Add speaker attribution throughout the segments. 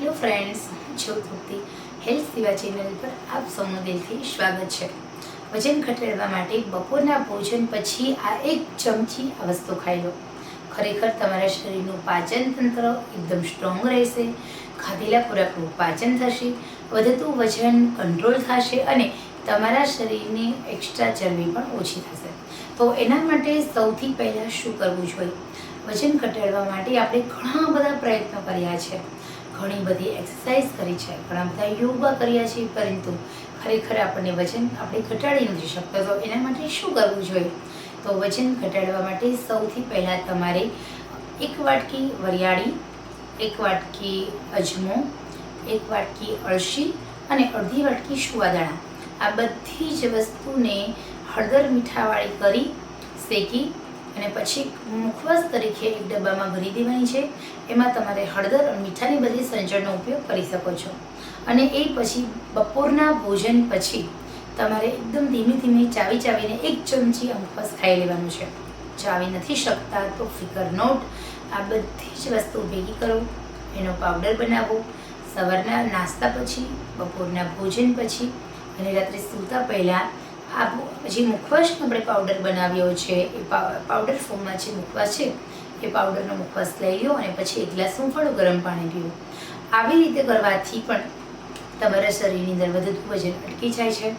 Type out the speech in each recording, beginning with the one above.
Speaker 1: Hello friends, જો તૃપ્તિ health સેવા channel પર આપ સૌનું દિલથી સ્વાગત છે. વજન ઘટાડવા માટે બપોરના ભોજન પછી આ એક ચમચી આ વસ્તુ ખાઈ લો. ખરેખર તમારા શરીરનું પાચન તંત્ર એકદમ સ્ટ્રોંગ રહેશે, ખાધેલા ખોરાકનું પાચન થશે, વધતું વજન કંટ્રોલ થશે અને તમારા શરીરની એક્સ્ટ્રા ચરબી પણ ઓછી થશે. તો એના માટે સૌથી પહેલાં શું કરવું જોઈએ? વજન ઘટાડવા માટે આપણે ઘણા બધા પ્રયત્નો કર્યા છે. ઘણી બધી એક્સરસાઇઝ કરી છે. ઘણા બધા યોગા કર્યા છે, પરંતુ ખરેખર આપણને વજન આપણે ઘટાડી નથી શકતા. તો એના માટે શું કરવું જોઈએ? તો વજન ઘટાડવા માટે સૌથી પહેલાં તમારે એક વાટકી વરિયાળી, એક વાટકી અજમો, એક વાટકી અળસી અને અડધી વાટકી શુવાદાણા આ બધી જ વસ્તુને હળદર મીઠાવાળી કરી શેકી અને પછી મુખવાસ તરીકે એક ડબ્બામાં ભરી દેવાની છે. એમાં તમારે હળદર અને મીઠાની બધી સંચળનો ઉપયોગ કરી શકો છો. અને એ પછી બપોરના ભોજન પછી તમારે એકદમ ધીમે ધીમે ચાવી ચાવીને એક ચમચી આ ખાઈ લેવાનું છે. ચાવી નથી શકતા તો ફિકર નોટ. આ બધી જ વસ્તુ ભેગી કરો. એનો પાવડર બનાવો. સવારના નાસ્તા પછી, બપોરના ભોજન પછી અને રાત્રે સૂતા પહેલાં આ જે મુખવાસનો આપણે પાવડર બનાવ્યો છે, એ પાવડર ફોર્મમાં જે મુખવાસ છે, એ પાવડરનો મુખવાસ લઈ લો અને પછી એક ગ્લાસ હુંફાળું ગરમ પાણી પીવો આવી રીતે કરવાથી પણ તમારા શરીરની અંદર વધતું વજન અટકી જાય છે,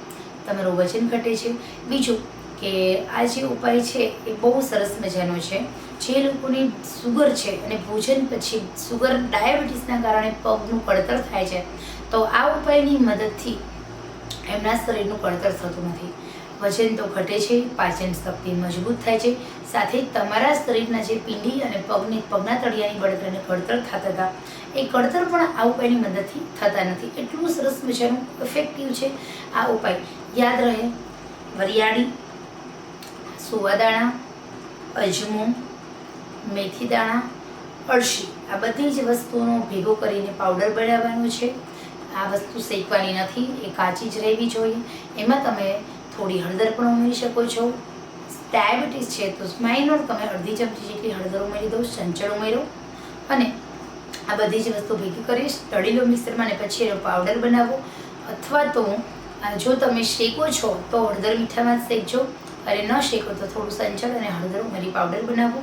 Speaker 1: તમારું વજન ઘટે છે. બીજું કે આ જે ઉપાય છે, એ બહુ સરસ મજાનો છે. જે લોકોની સુગર છે અને ભોજન પછી સુગર ડાયાબિટીસના કારણે પગનું પડતર થાય છે, તો આ ઉપાયની મદદથી એમના શરીરનું કળતર થતું નથી. વજન તો ઘટે છે, પાચન શક્તિ મજબૂત થાય છે. સાથે તમારા શરીરના જે પીંડી અને પગની પગના તળિયાની બળતરને કળતર થતા હતા, એ કળતર પણ આ ઉપાયની મદદથી થતા નથી. એટલું સરસ મજાનું ઇફેક્ટિવ છે આ ઉપાય. યાદ રહે, વરિયાળી, સુવાદાણા, અજમો મેથી દાણા અળસી, આ બધી જ વસ્તુનો ભેગો કરીને પાવડર બનાવવાનો છે. આ વસ્તુ શેકવાની નથી, એ કાચી જ રહેવી જોઈએ. એમાં તમે થોડી હળદર પણ ઉમેરી શકો છો. ડાયાબિટીસ છે તો માઇનોર તમે અડધી ચમચી જેટલી હળદર ઉમેરી દો સંચળ ઉમેરો. અને આ બધી જ વસ્તુ ભેગી કરીશ તળી લો મિક્સરમાં અને પછી એનો પાવડર બનાવો. અથવા તો જો તમે શેકો છો, તો હળદર મીઠામાં શેકજો. અને ન શેકો તો થોડું સંચળ અને હળદર ઉમેરી પાવડર બનાવો.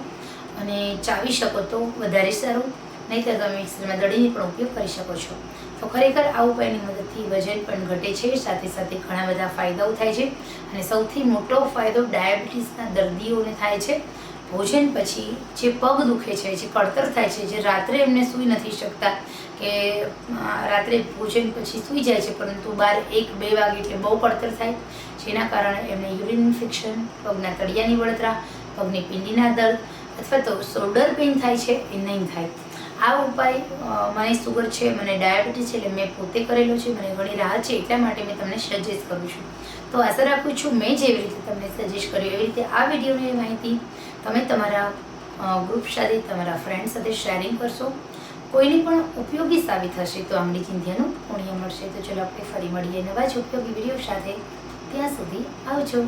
Speaker 1: અને ચાવી શકો તો વધારે સારું. નહીંતર તમે મિક્સરમાં દળીને પણ ઉપયોગ કરી શકો છો. તો ખરેખર આ ઉપાયની મદદથી વજન પણ ઘટે છે, સાથે સાથે ઘણા બધા ફાયદાઓ થાય છે અને સૌથી મોટો ફાયદો ડાયાબિટીસના દર્દીઓને થાય છે. ભોજન પછી જે પગ દુખે છે, જે કળતર થાય છે, જે રાત્રે એમને સૂઈ નથી શકતા કે રાત્રે ભોજન પછી સૂઈ જાય છે, પરંતુ બાર એક બે વાગે એટલે બહુ કળતર થાય. જેના કારણે એમને યુરિન ઇન્ફેક્શન, પગના તળિયાની બળતરા, પગની પિંડીના દર્દ અથવા તો શોલ્ડર પેઇન થાય છે, એ નહીં થાય. આ ઉપાય મને સુગર છે, મને ડાયાબિટીસ છે, એટલે મેં પોતે કરેલો છે, મને ઘણી રાહત છે, એટલા માટે મેં તમને સજેસ્ટ કરું છું. તો આશા રાખું છું મેં જેવી રીતે તમને સજેસ્ટ કર્યું, એવી રીતે આ વિડીયોની માહિતી તમે તમારા ગ્રુપ સાથે, તમારા ફ્રેન્ડ સાથે શેરિંગ કરશો. કોઈને પણ ઉપયોગી સાબિત થશે તો આમની ચિંધ્યાનું પુણ્ય મળશે. તો ચલો આપણે ફરી મળીએ નવા જ ઉપયોગી વીડિયો સાથે. ત્યાં સુધી આવજો.